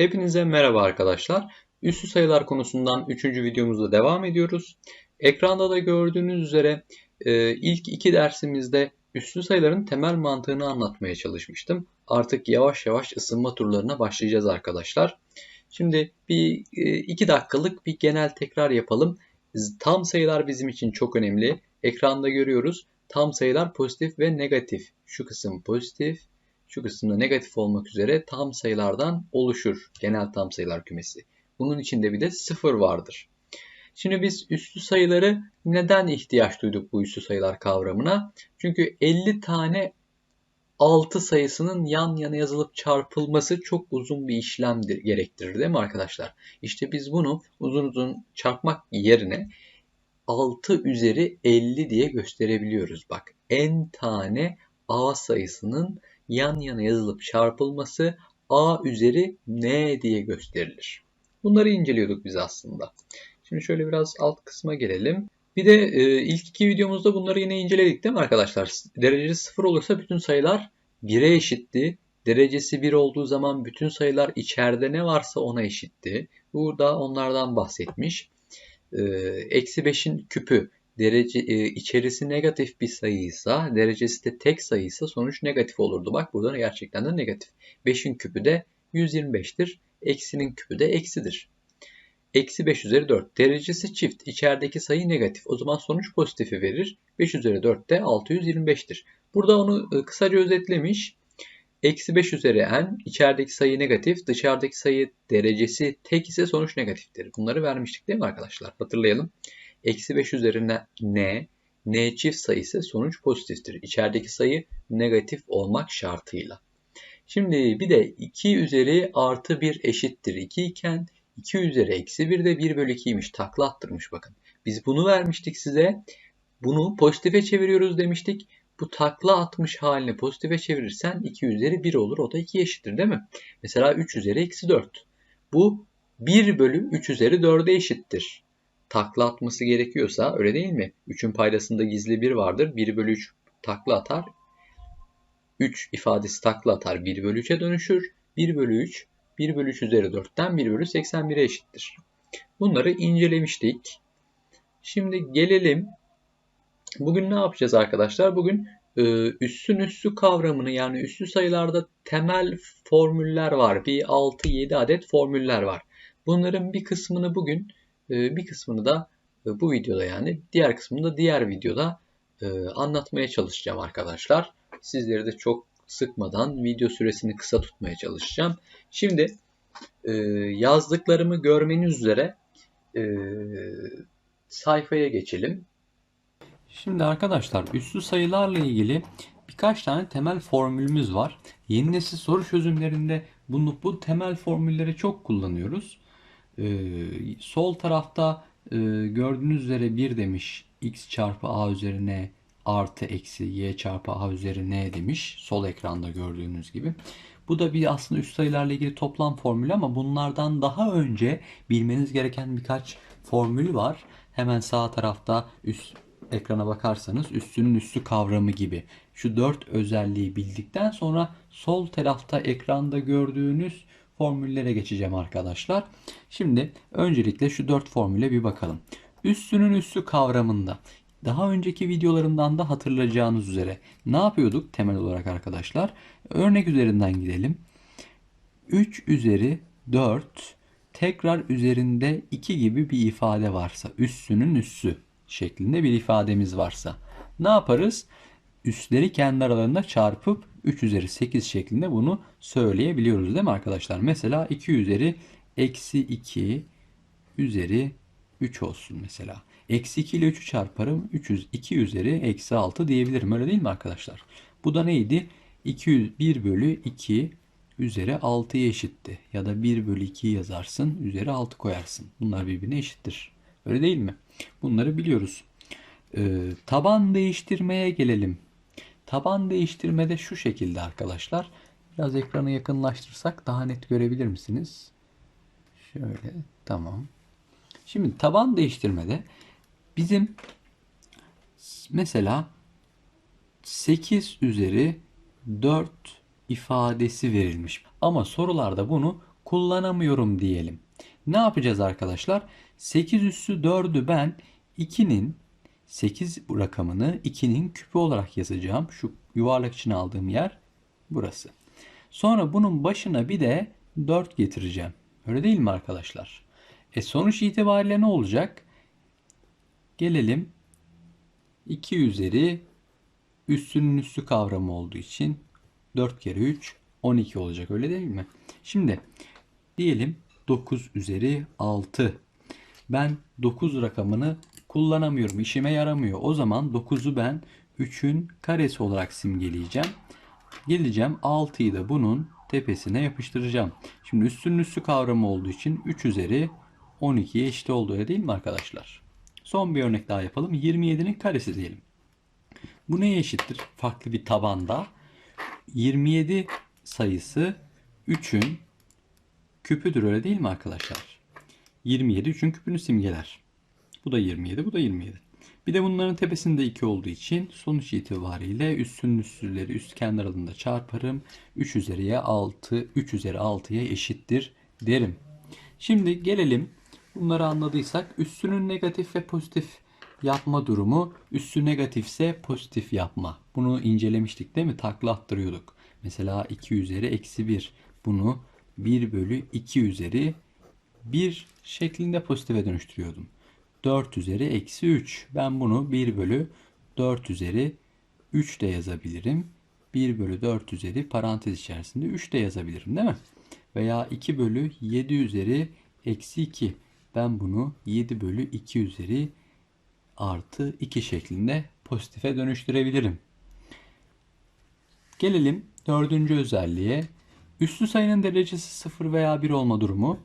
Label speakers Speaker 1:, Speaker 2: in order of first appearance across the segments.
Speaker 1: Hepinize merhaba arkadaşlar. Üssü sayılar konusundan 3. videomuzda devam ediyoruz. Ekranda da gördüğünüz üzere e, ilk iki dersimizde üssü sayıların temel mantığını anlatmaya çalışmıştım. Artık yavaş yavaş ısınma turlarına başlayacağız arkadaşlar. Şimdi bir e, iki dakikalık bir genel tekrar yapalım. Tam sayılar bizim için çok önemli. Ekranda görüyoruz. Tam sayılar pozitif ve negatif. Şu kısım pozitif, şu kısımda negatif olmak üzere tam sayılardan oluşur genel tam sayılar kümesi. Bunun içinde bir de sıfır vardır. Şimdi biz üslü sayıları neden ihtiyaç duyduk bu üslü sayılar kavramına? Çünkü 50 tane 6 sayısının yan yana yazılıp çarpılması çok uzun bir işlemdir, gerektirir değil mi arkadaşlar? İşte biz bunu uzun uzun çarpmak yerine 6 üzeri 50 diye gösterebiliyoruz. Bak n tane a sayısının yan yana yazılıp çarpılması a üzeri n diye gösterilir. Bunları inceliyorduk biz aslında. Şimdi şöyle biraz alt kısma gelelim. Bir de e, ilk iki videomuzda bunları yine inceledik değil mi arkadaşlar? Derecesi 0 olursa bütün sayılar 1'e eşitti. Derecesi 1 olduğu zaman bütün sayılar içeride ne varsa ona eşitti. Burada onlardan bahsetmiş. E, eksi 5'in küpü derece e, içerisi negatif bir sayıysa, derecesi de tek sayıysa sonuç negatif olurdu. Bak burada gerçekten de negatif. 5'in küpü de 125'tir. Eksinin küpü de eksidir. Eksi 5 üzeri 4. Derecesi çift. İçerideki sayı negatif. O zaman sonuç pozitifi verir. 5 üzeri 4 de 625'tir. Burada onu e, kısaca özetlemiş. Eksi 5 üzeri n. içerideki sayı negatif. Dışarıdaki sayı derecesi tek ise sonuç negatiftir. Bunları vermiştik değil mi arkadaşlar? Hatırlayalım. Eksi 5 üzerine n, n çift sayı ise sonuç pozitiftir. İçerideki sayı negatif olmak şartıyla. Şimdi bir de 2 üzeri artı 1 eşittir 2 iken 2 üzeri eksi 1 de 1 bölü 2'ymiş. Takla attırmış bakın. Biz bunu vermiştik size. Bunu pozitife çeviriyoruz demiştik. Bu takla atmış halini pozitife çevirirsen 2 üzeri 1 olur. O da 2 eşittir değil mi? Mesela 3 üzeri eksi 4. Bu 1 bölü 3 üzeri 4'e eşittir takla atması gerekiyorsa öyle değil mi? 3'ün paydasında gizli 1 vardır. 1 bölü 3 takla atar. 3 ifadesi takla atar. 1 bölü 3'e dönüşür. 1 bölü 3 1 bölü 3 üzeri 4'ten 1 bölü 81'e eşittir. Bunları incelemiştik. Şimdi gelelim. Bugün ne yapacağız arkadaşlar? Bugün e, üssün üssü kavramını yani üssü sayılarda temel formüller var. Bir 6-7 adet formüller var. Bunların bir kısmını bugün bir kısmını da e, bu videoda yani diğer kısmını da diğer videoda e, anlatmaya çalışacağım arkadaşlar. Sizleri de çok sıkmadan video süresini kısa tutmaya çalışacağım. Şimdi e, yazdıklarımı görmeniz üzere sayfaya geçelim.
Speaker 2: Şimdi arkadaşlar üslü sayılarla ilgili birkaç tane temel formülümüz var. Yeni nesil soru çözümlerinde bunu bu temel formülleri çok kullanıyoruz. Ee, sol tarafta e, gördüğünüz üzere 1 demiş. x çarpı a üzerine artı eksi y çarpı a üzerine demiş. Sol ekranda gördüğünüz gibi. Bu da bir aslında üst sayılarla ilgili toplam formülü ama bunlardan daha önce bilmeniz gereken birkaç formül var. Hemen sağ tarafta üst ekrana bakarsanız üstünün üstü kavramı gibi. Şu dört özelliği bildikten sonra sol tarafta ekranda gördüğünüz formüllere geçeceğim arkadaşlar. Şimdi öncelikle şu dört formüle bir bakalım. Üstünün üstü kavramında daha önceki videolarımdan da hatırlayacağınız üzere ne yapıyorduk temel olarak arkadaşlar? Örnek üzerinden gidelim. 3 üzeri 4 tekrar üzerinde 2 gibi bir ifade varsa üstünün üssü şeklinde bir ifademiz varsa ne yaparız? Üstleri kendi aralarında çarpıp 3 üzeri 8 şeklinde bunu söyleyebiliyoruz değil mi arkadaşlar? Mesela 2 üzeri eksi 2 üzeri 3 olsun mesela. Eksi 2 ile 3'ü çarparım. 300, 2 üzeri eksi 6 diyebilirim. Öyle değil mi arkadaşlar? Bu da neydi? 200, 1 bölü 2 üzeri 6'ya eşitti. Ya da 1 bölü 2 yazarsın. Üzeri 6 koyarsın. Bunlar birbirine eşittir. Öyle değil mi? Bunları biliyoruz. Ee, taban değiştirmeye gelelim. Taban değiştirmede şu şekilde arkadaşlar. Biraz ekranı yakınlaştırsak daha net görebilir misiniz? Şöyle tamam. Şimdi taban değiştirmede bizim mesela 8 üzeri 4 ifadesi verilmiş. Ama sorularda bunu kullanamıyorum diyelim. Ne yapacağız arkadaşlar? 8 üssü 4'ü ben 2'nin 8 rakamını 2'nin küpü olarak yazacağım. Şu yuvarlak için aldığım yer burası. Sonra bunun başına bir de 4 getireceğim. Öyle değil mi arkadaşlar? E sonuç itibariyle ne olacak? Gelelim 2 üzeri üssünün üssü kavramı olduğu için 4 kere 3 12 olacak öyle değil mi? Şimdi diyelim 9 üzeri 6. Ben 9 rakamını kullanamıyorum. işime yaramıyor. O zaman 9'u ben 3'ün karesi olarak simgeleyeceğim. Geleceğim 6'yı da bunun tepesine yapıştıracağım. Şimdi üstünün üstü kavramı olduğu için 3 üzeri 12'ye eşit oldu öyle değil mi arkadaşlar? Son bir örnek daha yapalım. 27'nin karesi diyelim. Bu neye eşittir? Farklı bir tabanda 27 sayısı 3'ün küpüdür öyle değil mi arkadaşlar? 27 3'ün küpünü simgeler. Bu da 27, bu da 27. Bir de bunların tepesinde 2 olduğu için sonuç itibariyle üstünün üstleri üst kenar aralığında çarparım. 3 üzeriye 6, 3 üzeri 6'ya eşittir derim. Şimdi gelelim bunları anladıysak üstünün negatif ve pozitif yapma durumu üssü negatifse pozitif yapma. Bunu incelemiştik değil mi? Takla attırıyorduk. Mesela 2 üzeri eksi 1. Bunu 1 bölü 2 üzeri 1 şeklinde pozitife dönüştürüyordum. 4 üzeri eksi 3. Ben bunu 1 bölü 4 üzeri 3 de yazabilirim. 1 bölü 4 üzeri parantez içerisinde 3 de yazabilirim değil mi? Veya 2 bölü 7 üzeri eksi 2. Ben bunu 7 bölü 2 üzeri artı 2 şeklinde pozitife dönüştürebilirim. Gelelim dördüncü özelliğe. Üslü sayının derecesi 0 veya 1 olma durumu.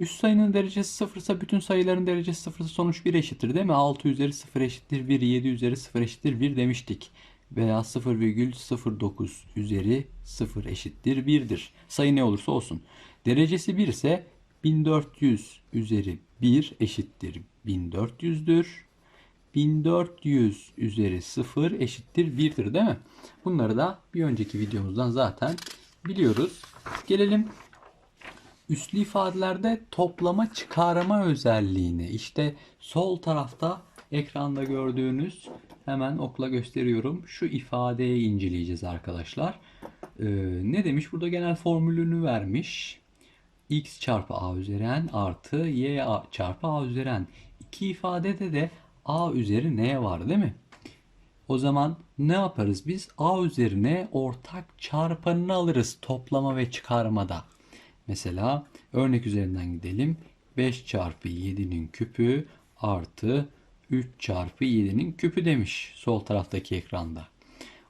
Speaker 2: Üst sayının derecesi 0 ise bütün sayıların derecesi 0 ise sonuç 1 eşittir değil mi? 6 üzeri 0 eşittir 1, 7 üzeri 0 eşittir 1 demiştik. Veya 0,09 üzeri 0 eşittir 1'dir. Sayı ne olursa olsun. Derecesi 1 ise 1400 üzeri 1 eşittir 1400'dür. 1400 üzeri 0 eşittir 1'dir değil mi? Bunları da bir önceki videomuzdan zaten biliyoruz. Gelelim üslü ifadelerde toplama çıkarma özelliğini. İşte sol tarafta ekranda gördüğünüz hemen okla gösteriyorum. Şu ifadeyi inceleyeceğiz arkadaşlar. Ee, ne demiş? Burada genel formülünü vermiş. x çarpı a üzeri n artı y çarpı a üzeri n. İki ifadede de a üzeri n var değil mi? O zaman ne yaparız biz? a üzerine ortak çarpanını alırız toplama ve çıkarmada. Mesela örnek üzerinden gidelim. 5 çarpı 7'nin küpü artı 3 çarpı 7'nin küpü demiş sol taraftaki ekranda.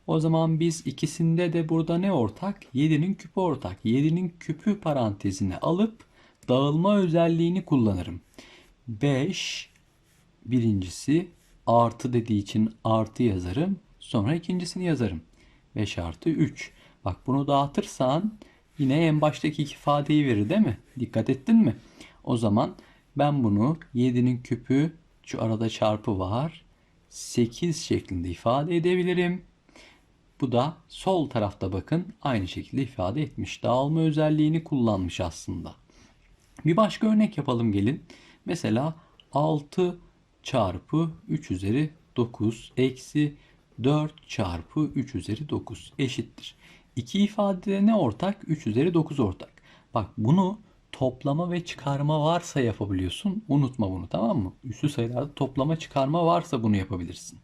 Speaker 2: O zaman biz ikisinde de burada ne ortak? 7'nin küpü ortak. 7'nin küpü parantezine alıp dağılma özelliğini kullanırım. 5 birincisi artı dediği için artı yazarım. Sonra ikincisini yazarım. 5 artı 3. Bak bunu dağıtırsan yine en baştaki iki ifadeyi verir değil mi? Dikkat ettin mi? O zaman ben bunu 7'nin küpü şu arada çarpı var. 8 şeklinde ifade edebilirim. Bu da sol tarafta bakın aynı şekilde ifade etmiş. Dağılma özelliğini kullanmış aslında. Bir başka örnek yapalım gelin. Mesela 6 çarpı 3 üzeri 9 eksi 4 çarpı 3 üzeri 9 eşittir. İki ifadede ne ortak? 3 üzeri 9 ortak. Bak bunu toplama ve çıkarma varsa yapabiliyorsun. Unutma bunu tamam mı? Üslü sayılarda toplama çıkarma varsa bunu yapabilirsin.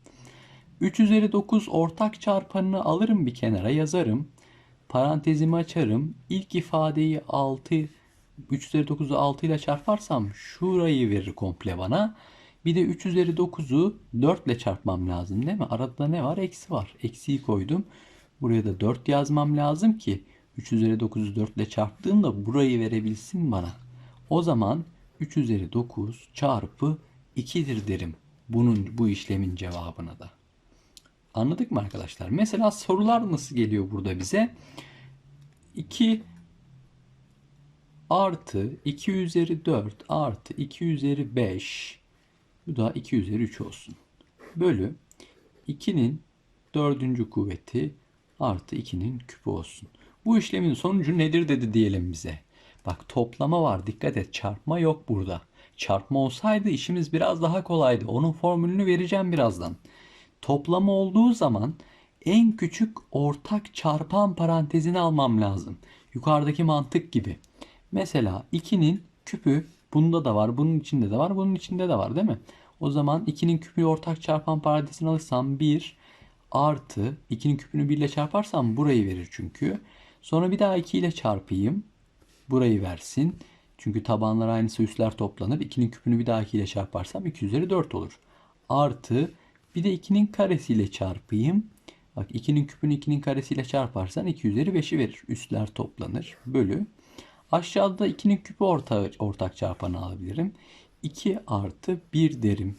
Speaker 2: 3 üzeri 9 ortak çarpanını alırım bir kenara yazarım. Parantezimi açarım. İlk ifadeyi 6 3 üzeri 9'u 6 ile çarparsam şurayı verir komple bana. Bir de 3 üzeri 9'u 4 ile çarpmam lazım değil mi? Arada ne var? Eksi var. Eksiyi koydum. Buraya da 4 yazmam lazım ki 3 üzeri 9'u 4 ile çarptığımda burayı verebilsin bana. O zaman 3 üzeri 9 çarpı 2'dir derim. Bunun bu işlemin cevabına da. Anladık mı arkadaşlar? Mesela sorular nasıl geliyor burada bize? 2 artı 2 üzeri 4 artı 2 üzeri 5 bu da 2 üzeri 3 olsun. Bölü 2'nin dördüncü kuvveti artı 2'nin küpü olsun. Bu işlemin sonucu nedir dedi diyelim bize. Bak toplama var. Dikkat et. Çarpma yok burada. Çarpma olsaydı işimiz biraz daha kolaydı. Onun formülünü vereceğim birazdan. Toplama olduğu zaman en küçük ortak çarpan parantezini almam lazım. Yukarıdaki mantık gibi. Mesela 2'nin küpü bunda da var, bunun içinde de var, bunun içinde de var değil mi? O zaman 2'nin küpü ortak çarpan parantezini alırsam 1 artı 2'nin küpünü 1 ile çarparsam burayı verir çünkü. Sonra bir daha 2 ile çarpayım. Burayı versin. Çünkü tabanlar aynısı üstler toplanır. 2'nin küpünü bir daha 2 ile çarparsam 2 üzeri 4 olur. Artı bir de 2'nin karesiyle çarpayım. Bak 2'nin küpünü 2'nin karesiyle çarparsan 2 üzeri 5'i verir. Üstler toplanır. Bölü. Aşağıda 2'nin küpü orta, ortak çarpanı alabilirim. 2 artı 1 derim.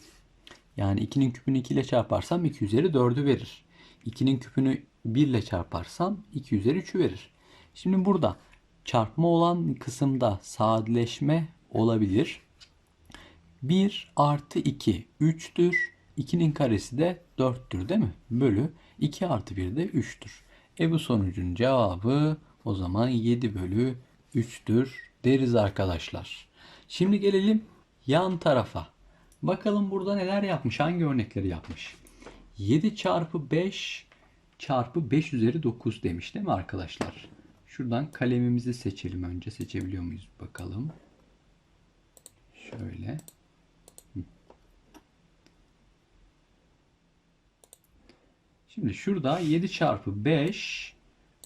Speaker 2: Yani 2'nin küpünü 2 ile çarparsam 2 üzeri 4'ü verir. 2'nin küpünü 1 ile çarparsam 2 üzeri 3'ü verir. Şimdi burada çarpma olan kısımda sadeleşme olabilir. 1 artı 2 3'tür. 2'nin karesi de 4'tür değil mi? Bölü 2 artı 1 de 3'tür. E bu sonucun cevabı o zaman 7 bölü 3'tür deriz arkadaşlar. Şimdi gelelim yan tarafa. Bakalım burada neler yapmış, hangi örnekleri yapmış. 7 çarpı 5 çarpı 5 üzeri 9 demiş değil mi arkadaşlar? Şuradan kalemimizi seçelim önce. Seçebiliyor muyuz bakalım. Şöyle. Şimdi şurada 7 çarpı 5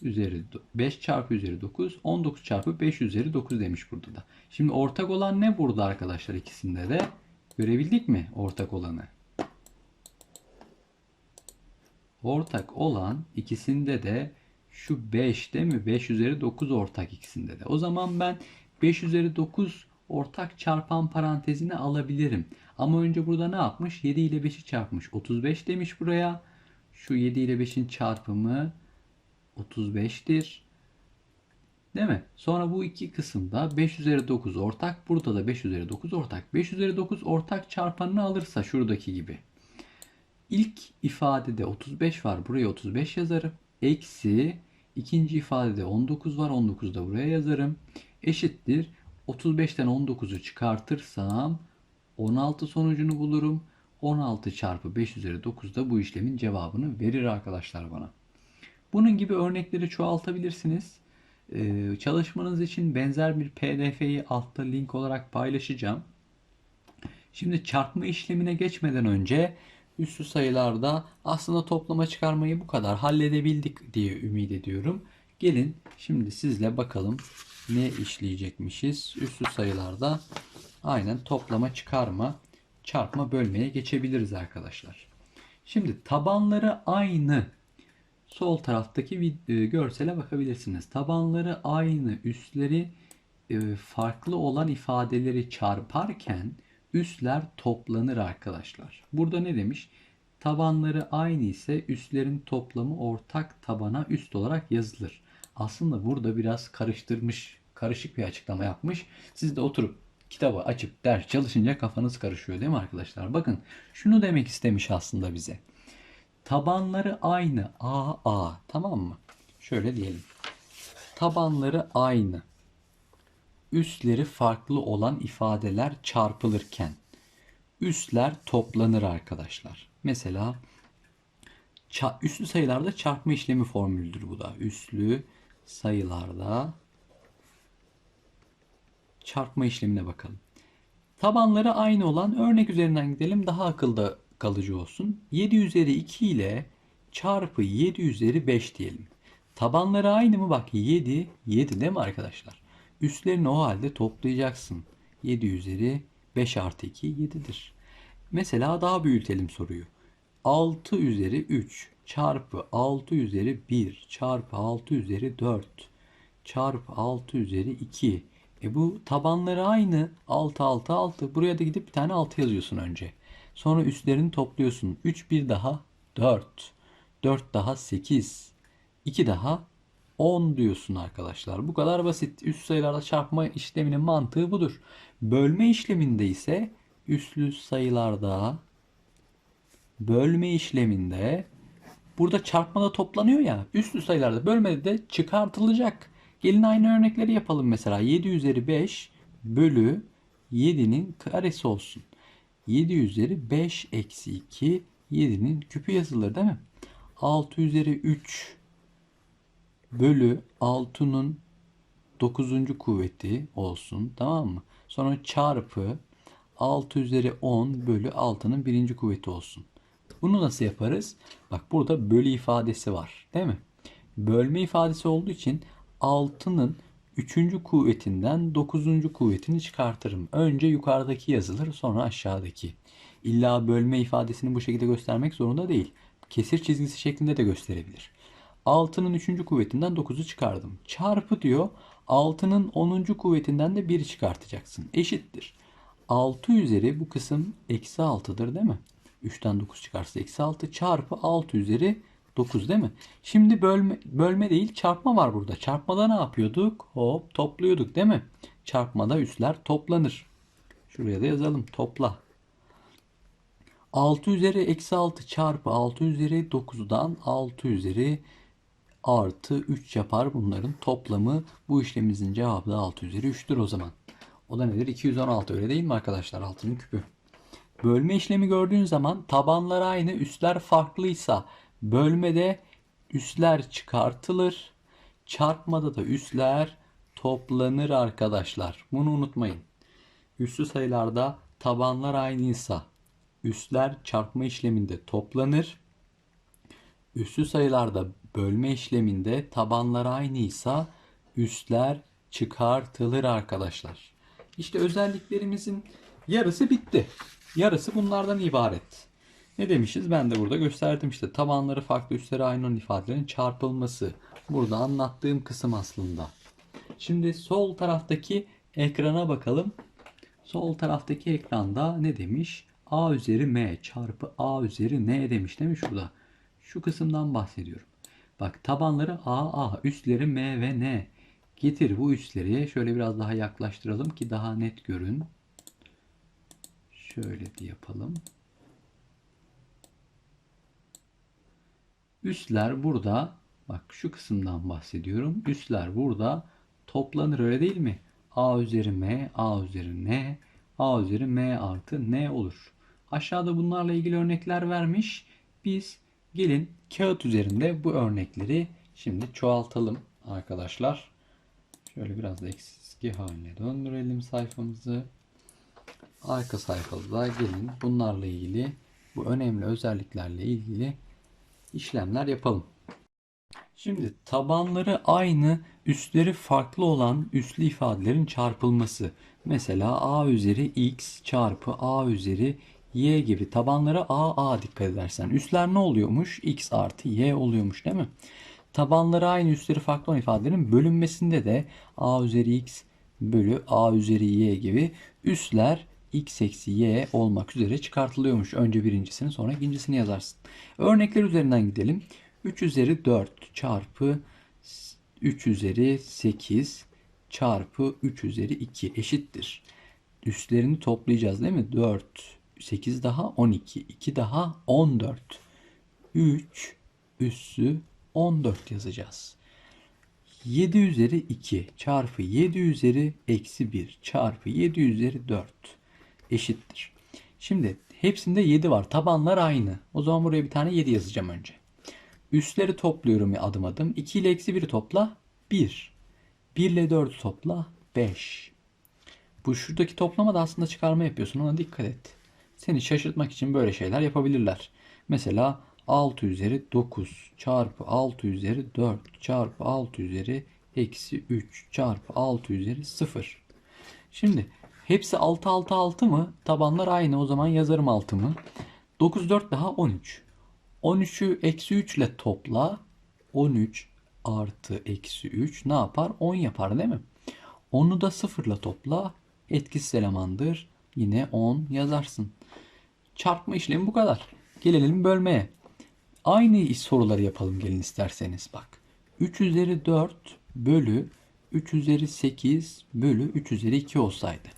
Speaker 2: üzeri 5 çarpı üzeri 9 19 çarpı 5 üzeri 9 demiş burada da. Şimdi ortak olan ne burada arkadaşlar ikisinde de? Görebildik mi ortak olanı? Ortak olan ikisinde de şu 5 değil mi? 5 üzeri 9 ortak ikisinde de. O zaman ben 5 üzeri 9 ortak çarpan parantezini alabilirim. Ama önce burada ne yapmış? 7 ile 5'i çarpmış. 35 demiş buraya. Şu 7 ile 5'in çarpımı 35'tir. Değil mi? Sonra bu iki kısımda 5 üzeri 9 ortak. Burada da 5 üzeri 9 ortak. 5 üzeri 9 ortak çarpanını alırsa şuradaki gibi. İlk ifadede 35 var. Buraya 35 yazarım. Eksi ikinci ifadede 19 var. 19 da buraya yazarım. Eşittir. 35'ten 19'u çıkartırsam 16 sonucunu bulurum. 16 çarpı 5 üzeri 9 da bu işlemin cevabını verir arkadaşlar bana. Bunun gibi örnekleri çoğaltabilirsiniz. Ee, çalışmanız için benzer bir pdf'yi altta link olarak paylaşacağım. Şimdi çarpma işlemine geçmeden önce üslü sayılarda aslında toplama çıkarmayı bu kadar halledebildik diye ümit ediyorum. Gelin şimdi sizle bakalım ne işleyecekmişiz. Üslü sayılarda aynen toplama çıkarma, çarpma bölmeye geçebiliriz arkadaşlar. Şimdi tabanları aynı sol taraftaki e, görsele bakabilirsiniz. Tabanları aynı, üstleri e, farklı olan ifadeleri çarparken üstler toplanır arkadaşlar. Burada ne demiş? Tabanları aynı ise üstlerin toplamı ortak tabana üst olarak yazılır. Aslında burada biraz karıştırmış, karışık bir açıklama yapmış. Siz de oturup kitabı açıp ders çalışınca kafanız karışıyor değil mi arkadaşlar? Bakın şunu demek istemiş aslında bize. Tabanları aynı A A tamam mı? Şöyle diyelim. Tabanları aynı. Üstleri farklı olan ifadeler çarpılırken üstler toplanır arkadaşlar. Mesela üslü sayılarda çarpma işlemi formülüdür bu da. Üslü sayılarda çarpma işlemine bakalım. Tabanları aynı olan örnek üzerinden gidelim daha akılda kalıcı olsun. 7 üzeri 2 ile çarpı 7 üzeri 5 diyelim. Tabanları aynı mı? Bak 7, 7 değil mi arkadaşlar? Üstlerini o halde toplayacaksın. 7 üzeri 5 artı 2 7'dir. Mesela daha büyütelim soruyu. 6 üzeri 3 çarpı 6 üzeri 1 çarpı 6 üzeri 4 çarpı 6 üzeri 2. E bu tabanları aynı. 6 6 6. Buraya da gidip bir tane 6 yazıyorsun önce. Sonra üstlerini topluyorsun. 3 bir daha 4. 4 daha 8. 2 daha 10 diyorsun arkadaşlar. Bu kadar basit. Üst sayılarla çarpma işleminin mantığı budur. Bölme işleminde ise üslü sayılarda bölme işleminde burada çarpmada toplanıyor ya. Üslü sayılarda bölmede de çıkartılacak. Gelin aynı örnekleri yapalım mesela. 7 üzeri 5 bölü 7'nin karesi olsun. 7 üzeri 5 eksi 2 7'nin küpü yazılır değil mi? 6 üzeri 3 bölü 6'nın 9. kuvveti olsun tamam mı? Sonra çarpı 6 üzeri 10 bölü 6'nın 1. kuvveti olsun. Bunu nasıl yaparız? Bak burada bölü ifadesi var değil mi? Bölme ifadesi olduğu için 6'nın 3. kuvvetinden 9. kuvvetini çıkartırım. Önce yukarıdaki yazılır sonra aşağıdaki. İlla bölme ifadesini bu şekilde göstermek zorunda değil. Kesir çizgisi şeklinde de gösterebilir. 6'nın 3. kuvvetinden 9'u çıkardım. Çarpı diyor 6'nın 10. kuvvetinden de 1'i çıkartacaksın. Eşittir. 6 üzeri bu kısım eksi 6'dır değil mi? 3'ten 9 çıkarsa eksi 6 çarpı 6 üzeri 9 değil mi? Şimdi bölme, bölme değil çarpma var burada. Çarpmada ne yapıyorduk? Hop topluyorduk değil mi? Çarpmada üsler toplanır. Şuraya da yazalım topla. 6 üzeri eksi 6 çarpı 6 üzeri 9'dan 6 üzeri artı 3 yapar bunların toplamı. Bu işlemimizin cevabı da 6 üzeri 3'tür o zaman. O da nedir? 216 öyle değil mi arkadaşlar? Altının küpü. Bölme işlemi gördüğün zaman tabanlar aynı, üstler farklıysa bölmede üstler çıkartılır. Çarpmada da üstler toplanır arkadaşlar. Bunu unutmayın. Üslü sayılarda tabanlar aynıysa üstler çarpma işleminde toplanır. Üslü sayılarda bölme işleminde tabanlar aynıysa üstler çıkartılır arkadaşlar. İşte özelliklerimizin yarısı bitti. Yarısı bunlardan ibaret. Ne demişiz? Ben de burada gösterdim işte. Tabanları farklı üstleri aynı olan ifadelerin çarpılması. Burada anlattığım kısım aslında. Şimdi sol taraftaki ekrana bakalım. Sol taraftaki ekranda ne demiş? A üzeri M çarpı A üzeri N demiş değil mi şurada? Şu kısımdan bahsediyorum. Bak tabanları A, A, üstleri M ve N. Getir bu üstleri şöyle biraz daha yaklaştıralım ki daha net görün. Şöyle bir yapalım. Üstler burada. Bak şu kısımdan bahsediyorum. Üstler burada toplanır öyle değil mi? A üzeri M, A üzeri N, A üzeri M artı N olur. Aşağıda bunlarla ilgili örnekler vermiş. Biz gelin kağıt üzerinde bu örnekleri şimdi çoğaltalım arkadaşlar. Şöyle biraz da eski haline döndürelim sayfamızı. Arka sayfada gelin bunlarla ilgili bu önemli özelliklerle ilgili işlemler yapalım. Şimdi tabanları aynı, üstleri farklı olan üslü ifadelerin çarpılması. Mesela a üzeri x çarpı a üzeri y gibi tabanlara a a dikkat edersen. Üstler ne oluyormuş? x artı y oluyormuş değil mi? Tabanları aynı, üstleri farklı olan ifadelerin bölünmesinde de a üzeri x bölü a üzeri y gibi üstler x eksi y olmak üzere çıkartılıyormuş. Önce birincisini sonra ikincisini yazarsın. Örnekler üzerinden gidelim. 3 üzeri 4 çarpı 3 üzeri 8 çarpı 3 üzeri 2 eşittir. Üstlerini toplayacağız değil mi? 4, 8 daha 12, 2 daha 14. 3 üssü 14 yazacağız. 7 üzeri 2 çarpı 7 üzeri eksi 1 çarpı 7 üzeri 4 eşittir. Şimdi hepsinde 7 var. Tabanlar aynı. O zaman buraya bir tane 7 yazacağım önce. Üstleri topluyorum adım adım. 2 ile eksi 1'i topla 1. 1 ile 4'ü topla 5. Bu şuradaki toplama da aslında çıkarma yapıyorsun. Ona dikkat et. Seni şaşırtmak için böyle şeyler yapabilirler. Mesela 6 üzeri 9 çarpı 6 üzeri 4 çarpı 6 üzeri eksi 3 çarpı 6 üzeri 0. Şimdi hepsi 6 6 6 mı? Tabanlar aynı o zaman yazarım 6 mı? 9 4 daha 13. 13'ü eksi 3 ile topla. 13 artı eksi 3 ne yapar? 10 yapar değil mi? 10'u da 0 ile topla. Etkisiz elemandır. Yine 10 yazarsın. Çarpma işlemi bu kadar. Gelelim bölmeye. Aynı soruları yapalım gelin isterseniz bak. 3 üzeri 4 bölü 3 üzeri 8 bölü 3 üzeri 2 olsaydı.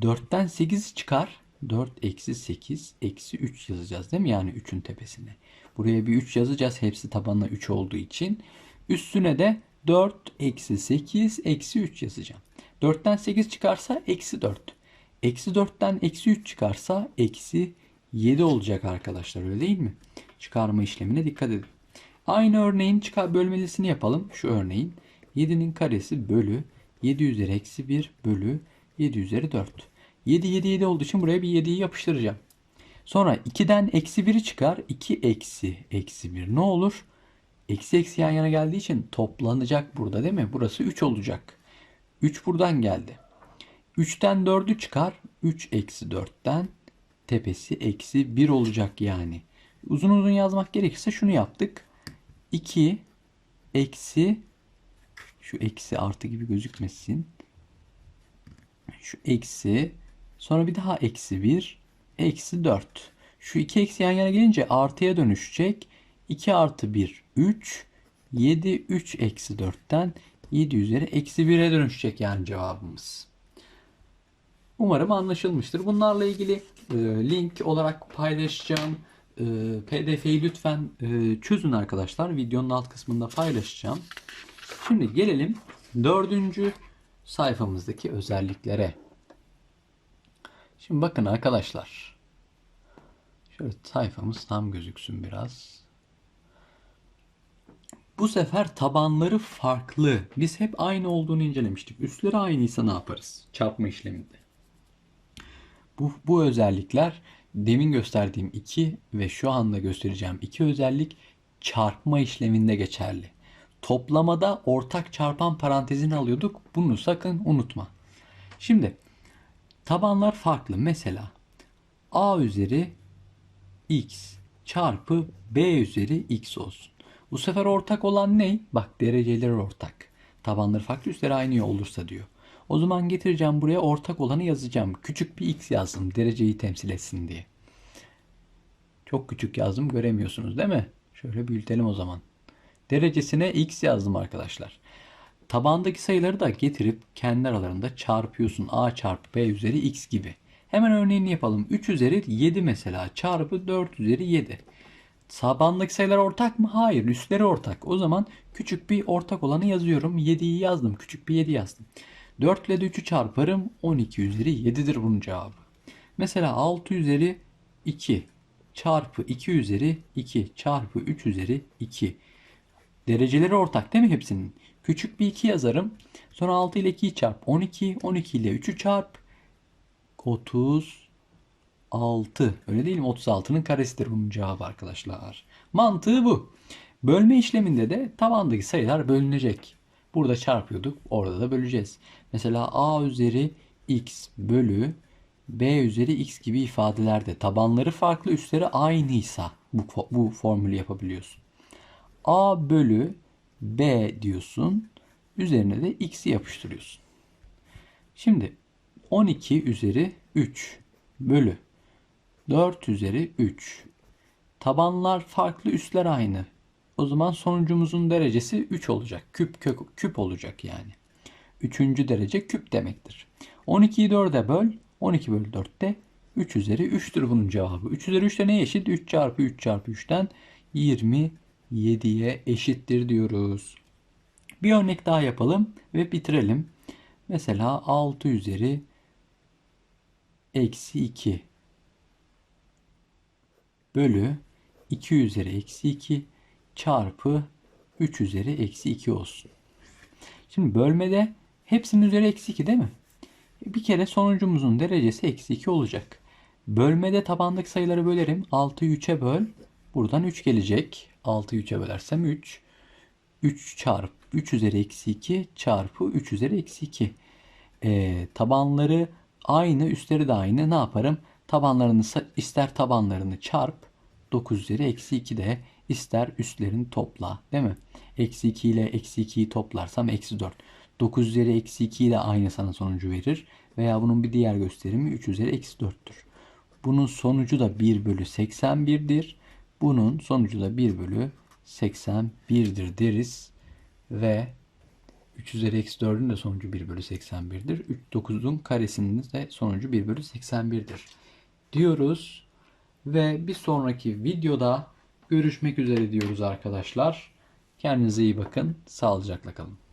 Speaker 2: 4'ten 8'i çıkar. 4 eksi 8 eksi 3 yazacağız değil mi? Yani 3'ün tepesine. Buraya bir 3 yazacağız. Hepsi tabanına 3 olduğu için. Üstüne de 4 eksi 8 eksi 3 yazacağım. 4'ten 8 çıkarsa eksi 4. Eksi 4'ten eksi 3 çıkarsa eksi 7 olacak arkadaşlar öyle değil mi? Çıkarma işlemine dikkat edin. Aynı örneğin çıkar bölmelisini yapalım. Şu örneğin 7'nin karesi bölü 7 üzeri eksi 1 bölü 7 üzeri 4. 7 7 7 olduğu için buraya bir 7'yi yapıştıracağım. Sonra 2'den eksi 1'i çıkar. 2 eksi eksi 1 ne olur? Eksi eksi yan yana geldiği için toplanacak burada değil mi? Burası 3 olacak. 3 buradan geldi. 3'ten 4'ü çıkar. 3 eksi 4'ten tepesi eksi 1 olacak yani. Uzun uzun yazmak gerekirse şunu yaptık. 2 eksi şu eksi artı gibi gözükmesin. Şu eksi sonra bir daha eksi 1 eksi 4. Şu iki eksi yan yana gelince artıya dönüşecek. 2 artı 1 3 7 3 eksi 4'ten 7 üzeri eksi 1'e dönüşecek yani cevabımız. Umarım anlaşılmıştır. Bunlarla ilgili e, link olarak paylaşacağım. E, PDF'yi lütfen e, çözün arkadaşlar. Videonun alt kısmında paylaşacağım. Şimdi gelelim dördüncü sayfamızdaki özelliklere. Şimdi bakın arkadaşlar. Şöyle sayfamız tam gözüksün biraz. Bu sefer tabanları farklı. Biz hep aynı olduğunu incelemiştik. Üstleri aynıysa ne yaparız? Çarpma işleminde. Bu, bu özellikler demin gösterdiğim iki ve şu anda göstereceğim iki özellik çarpma işleminde geçerli. Toplamada ortak çarpan parantezini alıyorduk. Bunu sakın unutma. Şimdi tabanlar farklı. Mesela a üzeri x çarpı b üzeri x olsun. Bu sefer ortak olan ne? Bak dereceleri ortak. Tabanları farklı üstleri aynı olursa diyor. O zaman getireceğim buraya ortak olanı yazacağım. Küçük bir x yazdım dereceyi temsil etsin diye. Çok küçük yazdım göremiyorsunuz değil mi? Şöyle büyütelim o zaman. Derecesine x yazdım arkadaşlar. Tabandaki sayıları da getirip kendi aralarında çarpıyorsun. a çarpı b üzeri x gibi. Hemen örneğini yapalım. 3 üzeri 7 mesela çarpı 4 üzeri 7. Tabandaki sayılar ortak mı? Hayır. Üstleri ortak. O zaman küçük bir ortak olanı yazıyorum. 7'yi yazdım. Küçük bir 7 yazdım. 4 ile de 3'ü çarparım. 12 üzeri 7'dir bunun cevabı. Mesela 6 üzeri 2 çarpı 2 üzeri 2 çarpı 3 üzeri 2. Dereceleri ortak değil mi hepsinin? Küçük bir 2 yazarım. Sonra 6 ile 2'yi çarp. 12. 12 ile 3'ü çarp. 36. Öyle değil mi? 36'nın karesidir bunun cevabı arkadaşlar. Mantığı bu. Bölme işleminde de tabandaki sayılar bölünecek. Burada çarpıyorduk. Orada da böleceğiz. Mesela a üzeri x bölü b üzeri x gibi ifadelerde tabanları farklı üstleri aynıysa bu, bu formülü yapabiliyorsun. a bölü b diyorsun. Üzerine de x'i yapıştırıyorsun. Şimdi 12 üzeri 3 bölü 4 üzeri 3. Tabanlar farklı, üstler aynı. O zaman sonucumuzun derecesi 3 olacak. Küp kök, küp olacak yani. Üçüncü derece küp demektir. 12'yi 4'e böl. 12 bölü 4'te 3 üzeri 3'tür bunun cevabı. 3 üzeri 3 de ne eşit? 3 çarpı 3 çarpı 3'ten 27'ye eşittir diyoruz. Bir örnek daha yapalım ve bitirelim. Mesela 6 üzeri eksi 2 bölü 2 üzeri eksi 2 çarpı 3 üzeri eksi 2 olsun. Şimdi bölmede hepsinin üzeri eksi 2 değil mi? Bir kere sonucumuzun derecesi eksi 2 olacak. Bölmede tabandaki sayıları bölerim. 6'yı 3'e böl. Buradan 3 gelecek. 6'yı 3'e bölersem 3. 3 çarpı 3 üzeri eksi 2 çarpı 3 üzeri eksi 2. Ee, tabanları aynı, üstleri de aynı. Ne yaparım? Tabanlarını ister tabanlarını çarp 9 üzeri eksi 2 de ister üstlerini topla. Değil mi? Eksi 2 ile eksi 2'yi toplarsam eksi 4. 9 üzeri eksi 2 ile aynı sana sonucu verir. Veya bunun bir diğer gösterimi 3 üzeri eksi 4'tür. Bunun sonucu da 1 bölü 81'dir. Bunun sonucu da 1 bölü 81'dir deriz. Ve 3 üzeri eksi 4'ün de sonucu 1 bölü 81'dir. 9'un karesinin de sonucu 1 bölü 81'dir. Diyoruz. Ve bir sonraki videoda görüşmek üzere diyoruz arkadaşlar. Kendinize iyi bakın. Sağlıcakla kalın.